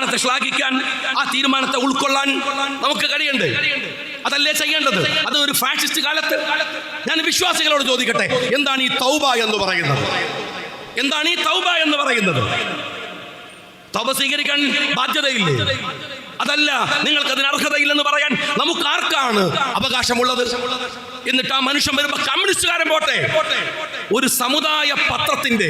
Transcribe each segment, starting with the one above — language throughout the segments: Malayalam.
തീരുമാനത്തെ ശ്ലാഘിക്കാൻ ആ തീരുമാനത്തെ ഉൾക്കൊള്ളാൻ നമുക്ക് കഴിയണ്ടേ? അതല്ലേ ചെയ്യേണ്ടത്? അത് ഒരു ഫാഷിസ്റ്റ് കാലത്ത് ഞാൻ വിശ്വാസികളോട് ചോദിക്കട്ടെ എന്താണ് ഈ തൗബ എന്ന് പറയുന്നത്? എന്താണ് ഈ തൗബ എന്ന് പറയുന്നത്? തൗബ സ്വീകരിക്കാൻ ബാധ്യതയില്ലേ? അതല്ല നിങ്ങൾക്ക് അതിന് അർഹതയില്ലെന്ന് പറയാൻ നമുക്ക് ആർക്കാണ് അവകാശമുള്ളത്? എന്നിട്ട് ആ മനുഷ്യൻ വരുമ്പോ കമ്മ്യൂണിസ്റ്റുകാരൻ പോട്ടെ. ഒരു സമുദായ പത്രത്തിന്റെ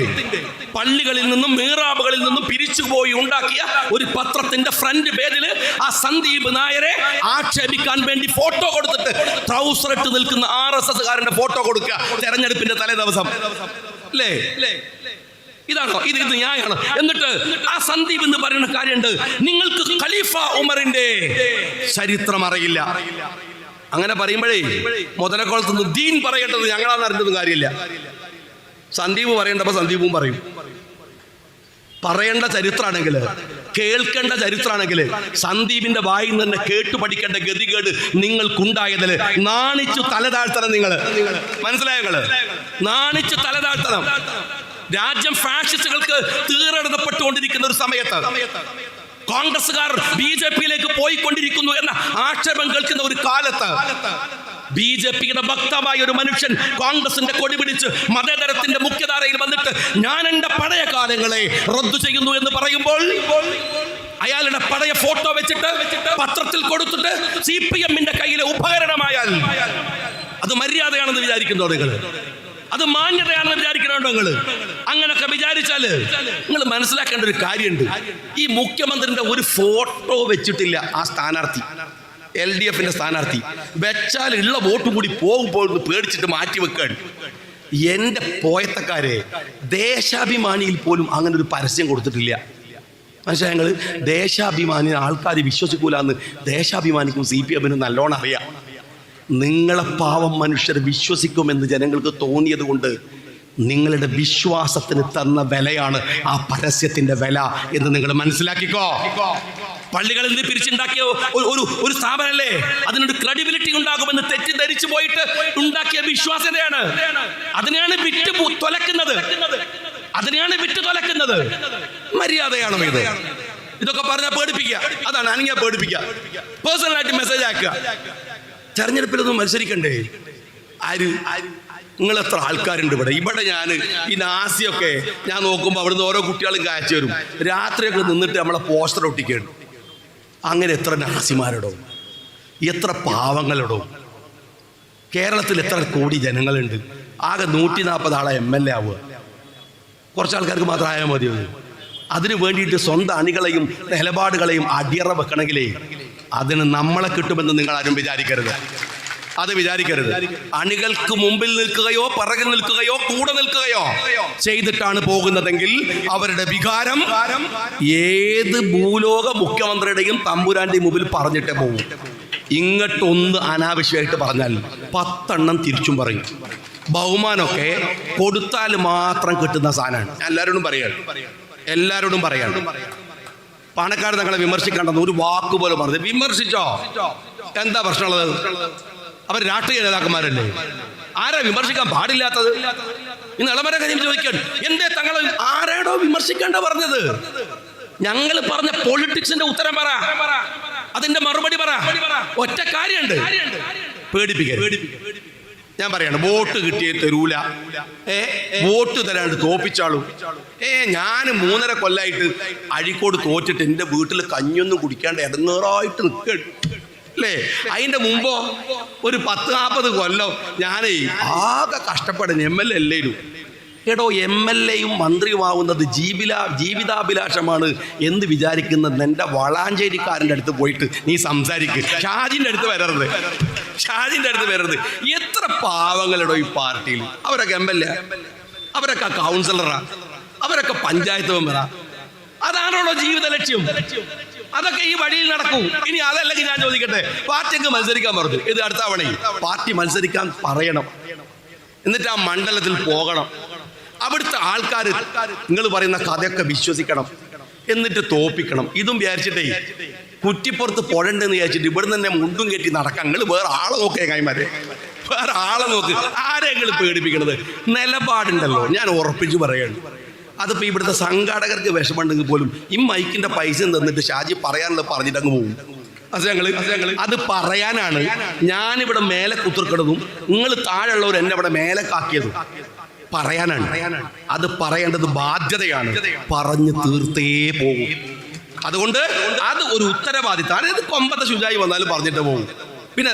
പള്ളികളിൽ നിന്നും മീറാബുകളിൽ നിന്നും പിരിച്ചുപോയി ഉണ്ടാക്കിയ ഒരു പത്രത്തിന്റെ ഫ്രണ്ട് പേജിൽ ആ സന്ദീപ് നായരെ ആക്ഷേപിക്കാൻ വേണ്ടി ഫോട്ടോ കൊടുത്തിട്ട് ട്രൗസർ ഇട്ട് നിൽക്കുന്ന ആർ എസ് എസ് കാരന്റെ ഫോട്ടോ കൊടുക്കുക തെരഞ്ഞെടുപ്പിന്റെ തലേ ദിവസം അല്ലേ? ഇതാണോ ഇത് ഇത് ന്യായമാണ് എന്നിട്ട് ആ സന്ദീപ് എന്ന് പറയുന്ന കാര്യമുണ്ട്. നിങ്ങൾക്ക് ഖലീഫ ഉമറിന്റെ ചരിത്രം അറിയില്ല. അങ്ങനെ പറയുമ്പോഴേ മുതലക്കോളത്ത് ദീൻ പറയേണ്ടത് ഞങ്ങളാണ് അറിഞ്ഞതും കാര്യമില്ല. സന്ദീപ് പറയേണ്ടപ്പോ സന്ദീപും പറയും. പറയേണ്ട ചരിത്രമാണെങ്കിൽ കേൾക്കേണ്ട ചരിത്രമാണെങ്കിൽ സന്ദീപിന്റെ വായിൽ നിന്ന് കേട്ടു പഠിക്കേണ്ട ഗതികേട് നിങ്ങൾക്കുണ്ടായതിൽ നാണിച്ചു തലതാഴ്ത്തണം നിങ്ങൾ. മനസ്സിലായോ നിങ്ങൾ നാണിച്ചു തലതാഴ്ത്തണം. രാജ്യം ഫാഷിസ്റ്റുകൾക്ക് തീറെടുക്കപ്പെട്ടുകൊണ്ടിരിക്കുന്ന ഒരു സമയത്ത് കോൺഗ്രസ്സുകാർ ബി ജെ പിയിലേക്ക് പോയിക്കൊണ്ടിരിക്കുന്നു എന്ന ആക്ഷേപം കേൾക്കുന്ന ഒരു കാലത്ത് ബി ജെ പിയുടെ ഭക്തമായ ഒരു മനുഷ്യൻ കോൺഗ്രസിന്റെ കൊടി പിടിച്ച് മതേതരത്തിന്റെ മുഖ്യധാരയിൽ വന്നിട്ട് ഞാൻ എന്റെ പഴയ കാലങ്ങളെ റദ്ദു ചെയ്യുന്നു എന്ന് പറയുമ്പോൾ അയാളുടെ പഴയ ഫോട്ടോ വെച്ചിട്ട് പത്രത്തിൽ കൊടുത്തിട്ട് സി പി എമ്മിന്റെ കയ്യിലെ ഉപകരണമായാൽ അത് മര്യാദയാണെന്ന് വിചാരിക്കുന്നു നിങ്ങൾ? അത് മാന്യതയാണെന്ന് വിചാരിക്കണോ നിങ്ങൾ അങ്ങനൊക്കെ വിചാരിച്ചാൽ നിങ്ങൾ മനസ്സിലാക്കേണ്ട ഒരു കാര്യമുണ്ട്. ഈ മുഖ്യമന്ത്രിന്റെ ഒരു ഫോട്ടോ വെച്ചിട്ടില്ല ആ സ്ഥാനാർത്ഥി. എൽ ഡി എഫിന്റെ സ്ഥാനാർത്ഥി. വെച്ചാൽ ഉള്ള വോട്ടും കൂടി എന്ന് പേടിച്ചിട്ട് മാറ്റി വെക്കാൻ എന്റെ പോയത്തക്കാരെ ദേശാഭിമാനിയിൽ പോലും അങ്ങനെ ഒരു പരസ്യം കൊടുത്തിട്ടില്ല. മനസ്സിലായി ഞങ്ങൾ ദേശാഭിമാനി ആൾക്കാർ വിശ്വസിക്കൂലെന്ന് ദേശാഭിമാനിക്കും സി പി എമ്മിനും നല്ലോണം അറിയാം. നിങ്ങളെ പാവം മനുഷ്യർ വിശ്വസിക്കുമെന്ന് ജനങ്ങൾക്ക് തോന്നിയത് കൊണ്ട് നിങ്ങളുടെ വിശ്വാസത്തിന് തന്ന വിലയാണ് ആ പരസ്യത്തിന്റെ വില എന്ന് നിങ്ങൾ മനസ്സിലാക്കിക്കോ. പള്ളികളിൽ നിന്ന് പിരിച്ചുണ്ടാക്കിയ ഒരു ഒരു സ്ഥാപനമല്ലേ അതിനൊരു ക്രെഡിബിലിറ്റി ഉണ്ടാകുമെന്ന് തെറ്റിദ്ധരിച്ചു പോയിട്ട് ഉണ്ടാക്കിയ വിശ്വാസ്യതയാണ് അതിനെയാണ് വിറ്റ് തൊലക്കുന്നത്. അതിനെയാണ് വിറ്റ് തുലക്കുന്നത്. മര്യാദയാണോ ഇത്? ഇതൊക്കെ പറഞ്ഞാൽ പേടിപ്പിക്കുക. അതാണ് അനങ്ങിയ പേടിപ്പിക്കുക. പേഴ്സണലായിട്ട് മെസ്സേജ് ആക്കുക തെരഞ്ഞെടുപ്പിലൊന്നും മത്സരിക്കണ്ടേ? ആര്? നിങ്ങൾ എത്ര ആൾക്കാരുണ്ട് ഇവിടെ? ഇവിടെ ഞാൻ ഈ നാസിയൊക്കെ ഞാൻ നോക്കുമ്പോൾ അവിടുന്ന് ഓരോ കുട്ടികളും കാഴ്ച വരും. രാത്രിയൊക്കെ നിന്നിട്ട് നമ്മളെ പോസ്റ്റർ ഒട്ടിക്കുകയാണ്. അങ്ങനെ എത്ര നാസിമാരിടോ എത്ര പാവങ്ങളടോ. കേരളത്തിൽ എത്ര കോടി ജനങ്ങളുണ്ട്. ആകെ നൂറ്റി നാൽപ്പത് ആളെ എം എൽ എ ആവുക. കുറച്ച് ആൾക്കാർക്ക് മാത്രം ആയാൽ മതിയോ? അതിനു വേണ്ടിയിട്ട് സ്വന്തം അണികളെയും നിലപാടുകളെയും അടിയറ വെക്കണമെങ്കിലേ അതിന് നമ്മളെ കിട്ടുമെന്ന് നിങ്ങൾ ആരും വിചാരിക്കരുത്. അത് വിചാരിക്കരുത്. അണികൾക്ക് മുമ്പിൽ നിൽക്കുകയോ പിറകിൽ നിൽക്കുകയോ കൂടെ നിൽക്കുകയോ ചെയ്തിട്ടാണ് പോകുന്നതെങ്കിൽ അവരുടെ വികാരം ഏത് ഭൂലോക മുഖ്യമന്ത്രിയുടെയും തമ്പുരാന്റെയും മുമ്പിൽ പറഞ്ഞിട്ടേ പോകും ഇങ്ങോട്ടൊന്ന് അനാവശ്യമായിട്ട് പറഞ്ഞാൽ പത്തെണ്ണം തിരിച്ചും പറയും. ബഹുമാനമൊക്കെ കൊടുത്താൽ മാത്രം കിട്ടുന്ന സാധനമാണ്. എല്ലാവരോടും പറയാണ് എല്ലാവരോടും പറയാണ് പണക്കാർ തങ്ങളെ വിമർശിക്കേണ്ടെന്ന് ഒരു വാക്ക് പോലെ പറഞ്ഞു വിമർശിച്ചോ? എന്താ പ്രശ്നമുള്ളത്? അവർ രാഷ്ട്രീയ നേതാക്കന്മാരല്ലേ? ആരാ വിമർശിക്കാൻ പാടില്ലാത്തത്? ഇന്ന് ഇളമര കാര്യം ചോദിക്കാൻ എന്തേ തങ്ങളെ ആരാടോ വിമർശിക്കേണ്ട പറഞ്ഞത്? ഞങ്ങൾ പറഞ്ഞ പൊളിറ്റിക്സിന്റെ ഉത്തരം പറ. അതിന്റെ മറുപടി പറ. ഒറ്റ കാര്യമുണ്ട്. പേടിപ്പിക്കരുത്. ഞാൻ പറയാണ് വോട്ട് കിട്ടിയേ തരൂല. ഏ വോട്ട് തരാണ്ട് തോപ്പിച്ചാളും. ഏ ഞാൻ മൂന്നര കൊല്ലായിട്ട് അഴിക്കോട് തോറ്റിട്ട് എന്റെ വീട്ടിൽ കഞ്ഞൊന്നും കുടിക്കാണ്ട് ഇടങ്ങേറായിട്ട് നിൽക്ക അല്ലേ? അതിന്റെ മുമ്പോ ഒരു പത്ത് നാൽപ്പത് കൊല്ലം ഞാനേ ആകെ കഷ്ടപ്പെടുന്നു എം എൽ എ അല്ലേലും എടോ എം എൽ എയും മന്ത്രിയുമാവുന്നത് ജീവിലാ ജീവിതാഭിലാഷമാണ് എന്ന് വിചാരിക്കുന്നത് എന്റെ വളാഞ്ചേരിക്കാരന്റെ അടുത്ത് പോയിട്ട് നീ സംസാരിക്ക്. ഷാജിന്റെ അടുത്ത് വരരുത്. ഷാജിന്റെ അടുത്ത് വരരുത്. എത്ര പാവങ്ങളെടോ ഈ പാർട്ടിയിൽ. അവരൊക്കെ എം എൽ എ. അവരൊക്കെ കൗൺസിലറാ. അവരൊക്കെ പഞ്ചായത്ത് മെമ്പറാ. അതാണോ ജീവിത ലക്ഷ്യം? അതൊക്കെ ഈ വഴിയിൽ നടക്കും. ഇനി അതല്ലെങ്കിൽ ഞാൻ ചോദിക്കട്ടെ. പാർട്ടിക്ക് മത്സരിക്കാൻ പറഞ്ഞു. ഇത് അടുത്ത പാർട്ടി മത്സരിക്കാൻ പറയണം. എന്നിട്ട് ആ മണ്ഡലത്തിൽ പോകണം. അവിടുത്തെ ആൾക്കാർ നിങ്ങൾ പറയുന്ന കഥയൊക്കെ വിശ്വസിക്കണം എന്നിട്ട് തോപ്പിക്കണം. ഇതും വിചാരിച്ചിട്ടേ കുറ്റിപ്പുറത്ത് പുഴണ്ടെന്ന് വിചാരിച്ചിട്ട് ഇവിടെ തന്നെ മുണ്ടും കെട്ടി നടക്കാം. നിങ്ങൾ വേറെ ആളെ നോക്കേ കൈമാരെ വേറെ ആളെ നോക്ക്. ആരെങ്കിലും പേടിപ്പിക്കണത്? നിലപാടുണ്ടല്ലോ. ഞാൻ ഉറപ്പിച്ചു പറയാണ്. അതിപ്പോൾ ഇവിടുത്തെ സംഘാടകർക്ക് വിഷമമുണ്ടെങ്കിൽ പോലും ഈ മൈക്കിന്റെ പൈസ തന്നിട്ട് ഷാജി പറയാനുള്ള പറഞ്ഞിട്ട് അങ്ങ് പോകും അത് ഞങ്ങൾ അത് പറയാനാണ് ഞാനിവിടെ മേലെ കുത്തിർക്കണതും നിങ്ങൾ താഴെയുള്ളവർ എന്നെ ഇവിടെ മേലെ കാക്കിയതും. പറയാനാണ്. അത് പറയേണ്ടത് ബാധ്യതയാണ്. പറഞ്ഞു തീർത്തേ പോകും. അതുകൊണ്ട് അത് ഒരു ഉത്തരവാദിത്തം. അതായത് കൊമ്പത്തെ ശുചായി വന്നാലും പറഞ്ഞിട്ട് പോകും പിന്നെ